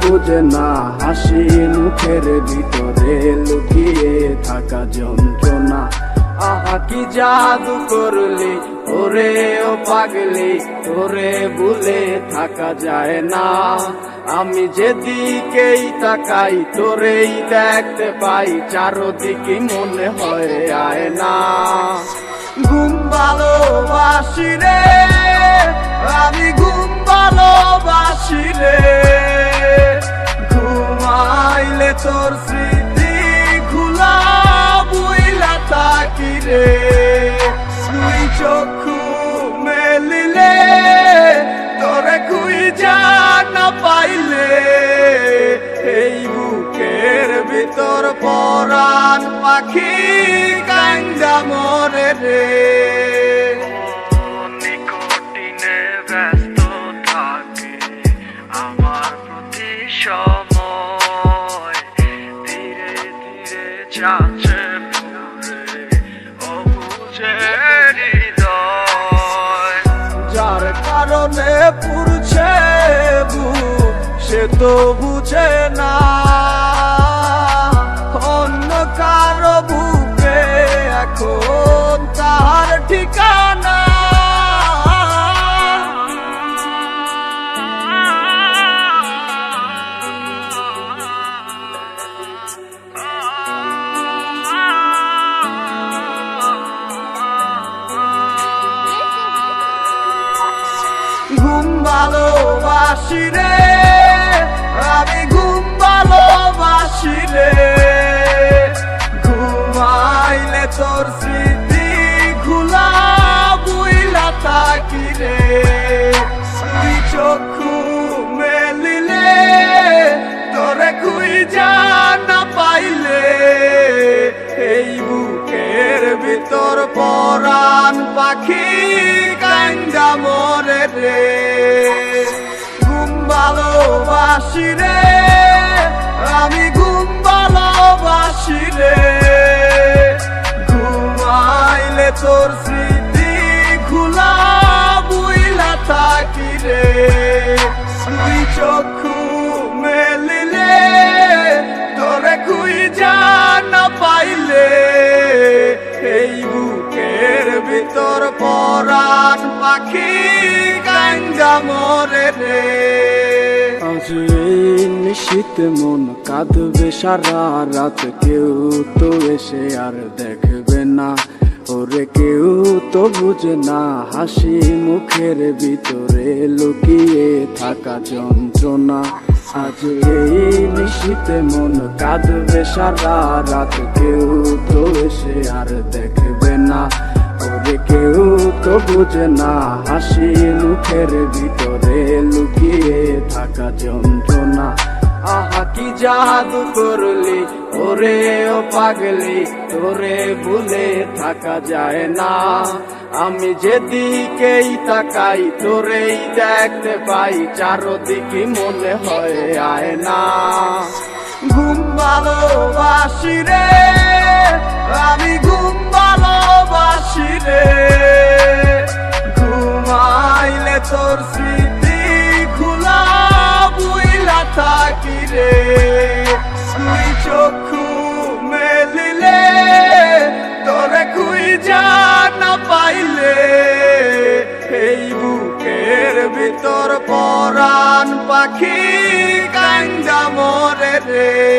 বুঝে না হাসি মুখের ভিতরে লুকিয়ে থাকা যন্ত্রণা। আহা, কি জাদু করলি? ওরে ও পাগলি তোরে ভুলে থাকা যায় না। আমি যেদিকেই তাকাই, তোরেই দেখতে পাই, চারোদিকে মনে হয় আয় না ঘুম ভালোবাসি রে, আমি ঘুম ভালোবাসি রে। তোর স্মৃতি খোলা বুইলা থাকি রে। তুই চক্ষু মেলিলে তোরে খুই না পাইলে এই বুকের ভিতর পরাণ পাখি কাঙ্গা মরে রে। যার কারণে পুরছে সে তো বুঝে না। অন্য কারও বুকে এখন তার ঠিকানা ভালোবাসি রে, আমি ঘুম ভালোবাসি রে। ঘুমাইলে তোর স্মৃতি খোলা বুইলা থাকি রে। তুই চক্ষু মেলিলে, তোরে খুই না পাইলে, এই বুকের ভিতর পরাণ পাখি কান্দা মরে রে। ভালোবাসি আমি ঘুম ভালোবাসি রে। ঘুমাইলে তোর স্মৃতি খোলা বুইলা থাকি রে। তুই চক্ষু মেলিলে, তোরে খুই না পাইলে, এই বুকের ভিতর পরাণ পাখি গাঙ্গা মরে রে। এই নিশীত মন কাঁদবে সারা রাত। কেউ তো এসে আর দেখবে না। ওরে কেউ তো বুঝে না, হাসি মুখের ভিতরে লুকিয়ে থাকা যন্ত্রণা। আজ এই নিশীতে মন কাঁদবে সারা রাত। কেউ তো এসে আর দেখবে না। কেউ তো বুঝে না, হাসি মুখের ভিতরে লুকিয়ে থাকা যন্ত্রণা। আহা, কি জাদু করলি, ওরে ও পাগলি, তোরে ভুলে থাকা যায় না। আমি যেদিকেই তাকাই, তোরেই দেখতে পাই, চারোদিকে মনে হয় আয় না ঘুম ভালোবাসি রে। রে